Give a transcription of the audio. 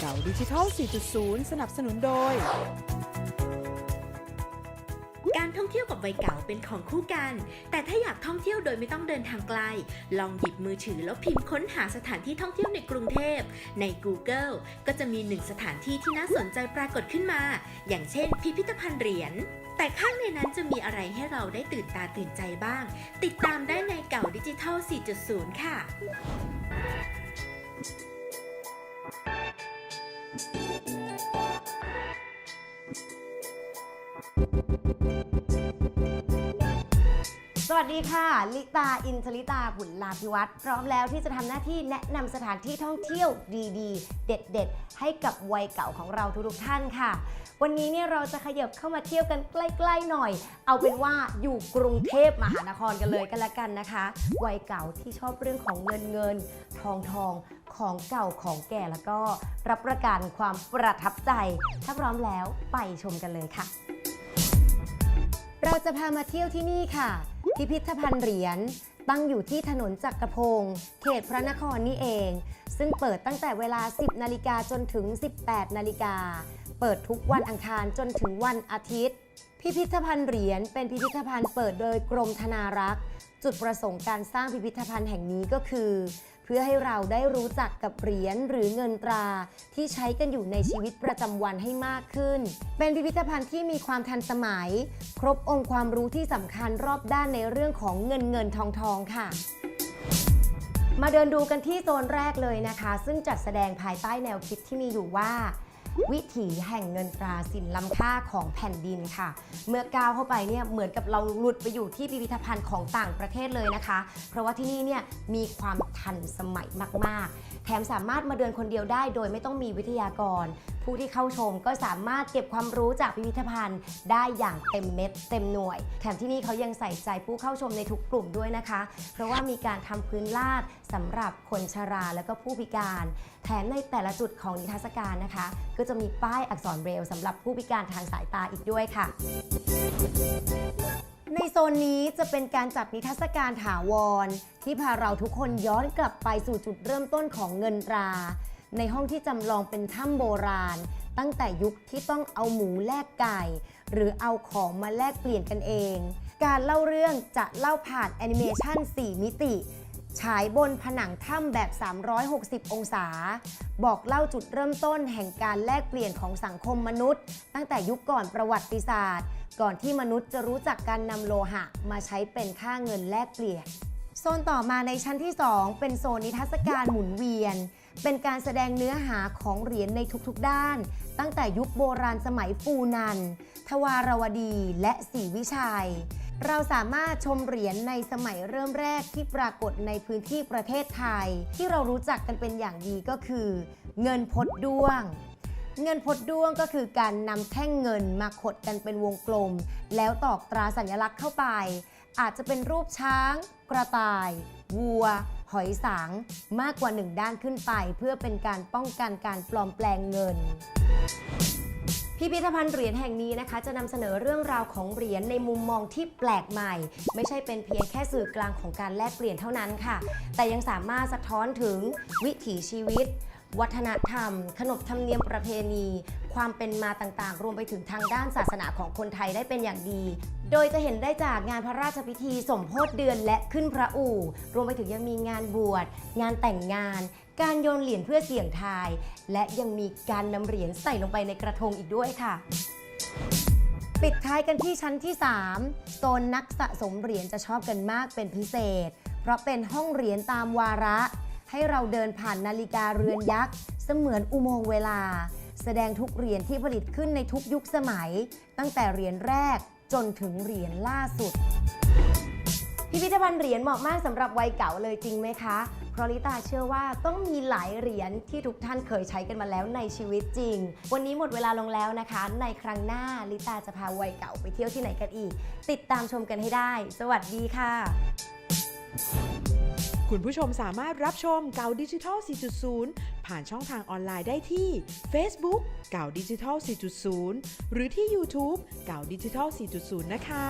เก่าดิจิทัล 4.0 สนับสนุนโดย การท่องเที่ยวกับวัยเก่าเป็นของคู่กัน แต่ถ้าอยากท่องเที่ยวโดยไม่ต้องเดินทางไกล ลองหยิบมือถือแล้วพิมพ์ค้นหาสถานที่ท่องเที่ยวในกรุงเทพ ใน Google ก็จะมีหนึ่งสถานที่ที่น่าสนใจปรากฏขึ้นมา อย่างเช่น พิพิธภัณฑ์เหรียญแต่ข้างในนั้นจะมีอะไรให้เราได้ตื่นตาตื่นใจบ้าง ติดตามได้ในเก่าดิจิทัล 4.0 ค่ะ Thank you. สวัสดีค่ะ ลิตา อินทลิตาบุญลาภิวัตรพร้อมแล้วที่จะทำหน้าที่แนะนำสถานที่ท่องเที่ยวดีๆ เด็ด ๆ ให้กับวัยเก่าของเราทุกๆท่านค่ะ วันนี้เนี่ยเราจะขยับเข้ามาเที่ยวกันใกล้ๆหน่อย เอาเป็นว่าอยู่กรุงเทพมหานครกันเลยกันละกันนะคะ วัยเก่าที่ชอบเรื่องของเงินเงินทองทองของเก่าของแก่แล้วก็รับประกันความประทับใจ ถ้าพร้อมแล้วไปชมกันเลยค่ะ เราจะพามาเที่ยวที่นี่ค่ะ พิพิธภัณฑ์เหรียญตั้งอยู่ที่ถนนจักรพงศ์เขตพระนครนี่เอง ซึ่งเปิดตั้งแต่เวลา 10 นาฬิกาจนถึง 18 นาฬิกา เปิดทุกวันอังคารจนถึงวันอาทิตย์ พิพิธภัณฑ์เหรียญเป็นพิพิธภัณฑ์เปิดโดยกรมธนารักษ์ จุดประสงค์การสร้างพิพิธภัณฑ์แห่งนี้ก็คือ พื่อให้เราได้รู้จักกับเหรียญหรือเงินตรา ที่ใช้กันอยู่ในชีวิตประจำวันให้มากขึ้น เป็นพิพิธภัณฑ์ที่มีความทันสมัย ครบองค์ความรู้ที่สำคัญรอบด้านในเรื่องของเงินเงินทองทองค่ะมาเดินดูกันที่โซนแรกเลยนะคะ ซึ่งจัดแสดงภายใต้แนวคิดที่มีอยู่ว่า วิถีแห่งเงินตราสินล้ำค่าของแผ่นดินค่ะ เมื่อก้าวเข้าไปเนี่ยเหมือนกับเราหลุดไปอยู่ที่พิพิธภัณฑ์ของต่างประเทศเลยนะคะ เพราะว่าที่นี่เนี่ยมีความทันสมัยมาก ๆ แถมสามารถมาเดินคนเดียวได้ โดยไม่ต้องมีวิทยากร ผู้ที่เข้าชมก็สามารถเก็บความรู้จากพิพิธภัณฑ์ ได้อย่างเต็มเม็ดเต็มหน่วย แถมที่นี่เขายังใส่ใจผู้เข้าชมในทุกกลุ่มด้วยนะคะ เพราะว่ามีการทำพื้นลาดสำหรับคนชราและก็ผู้พิการ แถมในแต่ละจุดของนิทรรศการนะคะก็จะมีป้ายอักษรเบรลสำหรับผู้พิการทางสายตาอีกด้วยค่ะ ในโซนนี้จะเป็นการจัดนิทรรศการถาวร ที่พาเราทุกคนย้อนกลับไปสู่จุดเริ่มต้นของเงินตรา ในห้องที่จำลองเป็นถ้ำโบราณ ตั้งแต่ยุคที่ต้องเอาหมูแลกไก่ หรือเอาของมาแลกเปลี่ยนกันเอง การเล่าเรื่องจะเล่าผ่านแอนิเมชัน4มิติ ฉายบนผนังถ้ำแบบ 360 องศา บอกเล่าจุดเริ่มต้นแห่งการแลกเปลี่ยนของสังคมมนุษย์ ตั้งแต่ยุคก่อนประวัติศาสตร์ ก่อนที่มนุษย์จะรู้จักการนำโลหะ มาใช้เป็นค่าเงินแลกเปลี่ยน โซนต่อมาในชั้นที่ 2 เป็นโซนนิทรรศการหมุนเวียน เป็นการแสดงเนื้อหาของเหรียญในทุกๆด้าน ตั้งแต่ยุคโบราณสมัยฟูนัน ทวารวดีและศรีวิชัย เราสามารถชมเหรียญในสมัยเริ่มแรกที่ปรากฏในพื้นที่ประเทศไทย ที่เรารู้จักกันเป็นอย่างดีก็คือ เงินพดด้วง เงินพดด้วงก็คือการนำแท่งเงินมาขดกันเป็นวงกลม แล้วตอกตราสัญลักษณ์เข้าไป อาจจะเป็นรูปช้าง กระต่ายวัว หอยสังมากกว่าหนึ่งด้านขึ้นไป เพื่อเป็นการป้องกันการปลอมแปลงเงิน พิพิธภัณฑ์เหรียญแห่งนี้นะคะ จะนำเสนอเรื่องราวของเหรียญในมุมมองที่แปลกใหม่ ไม่ใช่เป็นเพียงแค่สื่อกลางของการแลกเปลี่ยนเท่านั้นค่ะ แต่ยังสามารถสะท้อนถึงวิถีชีวิต วัฒนธรรม ขนบธรรมเนียมประเพณี ความเป็นมาต่างๆ รวมไปถึงทางด้านศาสนาของคนไทยได้เป็นอย่างดี โดยจะเห็นได้จากงานพระราชพิธีสมโพธิเดือนและขึ้นพระอู่ รวมไปถึงยังมีงานบวช งานแต่งงาน การโยนเหรียญเพื่อเสี่ยงทาย และยังมีการนำเหรียญใส่ลงไปในกระทงอีกด้วยค่ะปิดท้ายกันที่ชั้นที่ 3 โซนนักสะสมเหรียญจะชอบกันมากเป็นพิเศษ เพราะเป็นห้องเหรียญตามวาระ ให้เราเดินผ่านนาฬิกาเรือนยักษ์ เสมือนอุโมงค์เวลา แสดงทุกเหรียญที่ผลิตขึ้นในทุกยุคสมัย ตั้งแต่เหรียญแรกจนถึงเหรียญล่าสุด พิพิธภัณฑ์เหรียญเหมาะมากสำหรับวัยเก่าเลยจริงไหมคะ เพราะลิตาเชื่อว่าต้องมีหลายเหรียญที่ทุกท่านเคยใช้กันมาแล้วในชีวิตจริง วันนี้หมดเวลาลงแล้วนะคะ ในครั้งหน้าลิตาจะพาวัยเก่าไปเที่ยวที่ไหนกันอีก ติดตามชมกันให้ได้ สวัสดีค่ะ คุณผู้ชมสามารถรับชมเก่าดิจิทัล 4.0 ผ่านช่องทางออนไลน์ได้ที่ Facebook เก่าดิจิทัล 4.0 หรือที่ YouTube เก่าดิจิทัล 4.0 นะคะ